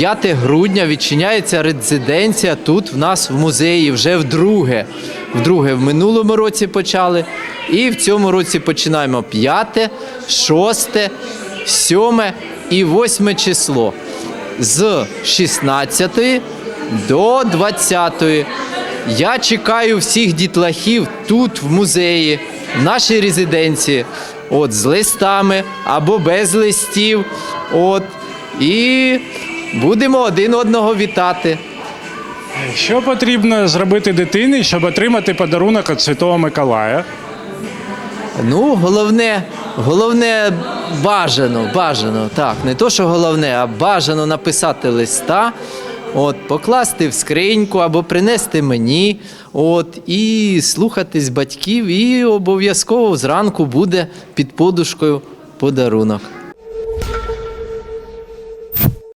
5 грудня відчиняється резиденція тут в нас в музеї вже вдруге. Вдруге в минулому році почали. І в цьому році починаємо 5, 6, 7 і 8 число. З 16 до 20. Я чекаю всіх дітлахів тут, в музеї, в нашій резиденції, от з листами або без листів. От, і будемо один одного вітати. Що потрібно зробити дитині, щоб отримати подарунок від Святого Миколая? Ну, головне, головне бажано, бажано, так, не то, що головне, а бажано написати листа, от, покласти в скриньку або принести мені, от, і слухатись батьків, і обов'язково зранку буде під подушкою подарунок.